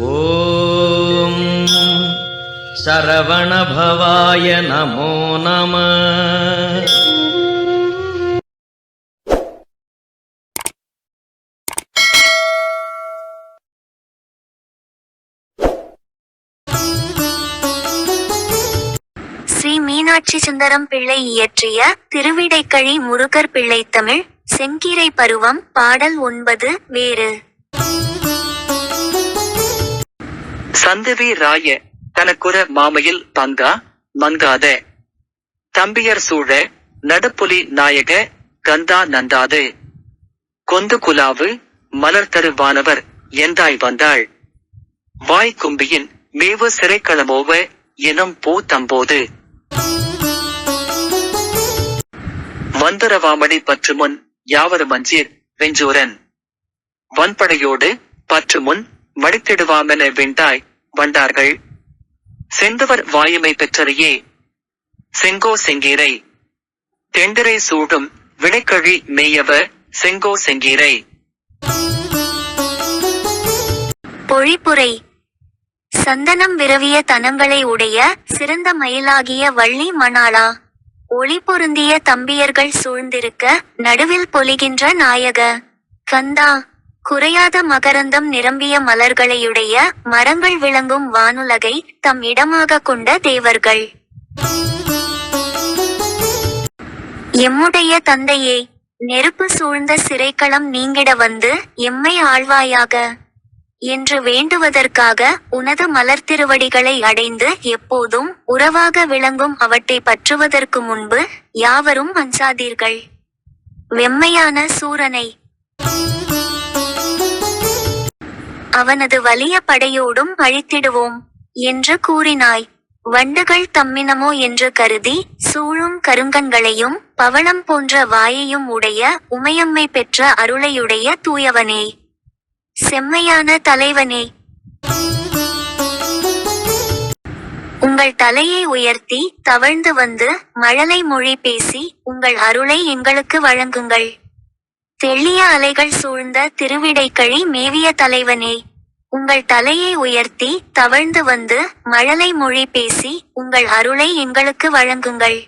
ஓம். சரவணபவாய நமோ நம. ஸ்ரீ மீனாட்சி சுந்தரம் பிள்ளை இயற்றிய திருவிடைக்கழி முருகர் பிள்ளை தமிழ் செங்கீரை பருவம் பாடல் ஒன்பது வேறு. சந்தவி ராய தனக்குற மாமையில் பங்கா மங்காத. தம்பியர் சூழ நடப்புலி நாயக கந்தா நந்தாது. கொந்து குலாவு மலர் தருவானவர் எந்தாய் வந்தாள். வாய் கும்பியின் மேவு சிறைக்களமோவ எனும் பூ தம்போது. வந்தரவாமணி பற்று முன் யாவரு மஞ்சீர் வெஞ்சூரன். வன்படையோடு பற்று முன் மடித்திடுவாமென வெண்டாய் வண்டார்கள் செந்தவர் வாயுமை பெற்றறியே செங்கோ செங்கீரை. தெண்டரை சூடும் வினைக்கழி மேயவ செங்கோ செங்கீரை. பொழிப்புரை. சந்தனம் விரவிய தனங்களை உடைய சிறந்த மயிலாகிய வள்ளி மணாளா ஒளி பொருந்திய தம்பியர்கள் சூழ்ந்திருக்க நடுவில் பொலிகின்ற நாயக. கந்தா குறையாத மகரந்தம் நிரம்பிய மலர்களையுடைய மரங்கள் விளங்கும் வானுலகை தம் இடமாக கொண்ட தேவர்கள். எம்முடைய தந்தையே நெருப்பு சூழ்ந்த சிறைக்களம் நீங்கிட வந்து எம்மை ஆழ்வாயாக என்று வேண்டுவதற்காக உனது மலர் திருவடிகளை அடைந்து எப்போதும் உறவாக விளங்கும் அவற்றை பற்றுவதற்கு முன்பு யாவரும் அஞ்சாதீர்கள் வெம்மையான சூரனை அவனது வலிய படையோடும் அழித்திடுவோம் என்று கூறினாய். வண்டுகள் தம்மினமோ என்று கருதி சூழும் கருங்கண்களையும் பவளம் போன்ற வாயையும் உடைய உமையம்மை பெற்ற அருளையுடைய தூயவனே. செம்மையான தலைவனே. உங்கள் தலையை உயர்த்தி தவழ்ந்து வந்து மழலை மொழி பேசி உங்கள் அருளை எங்களுக்கு வழங்குங்கள். தெள்ளிய அலைகள் சூழ்ந்த திருவிடைக்கழி மேவிய தலைவனே. உங்கள் தலையை உயர்த்தி தவழ்ந்து வந்து மழலை மொழி பேசி உங்கள் அருளை எங்களுக்கு வழங்குங்கள்.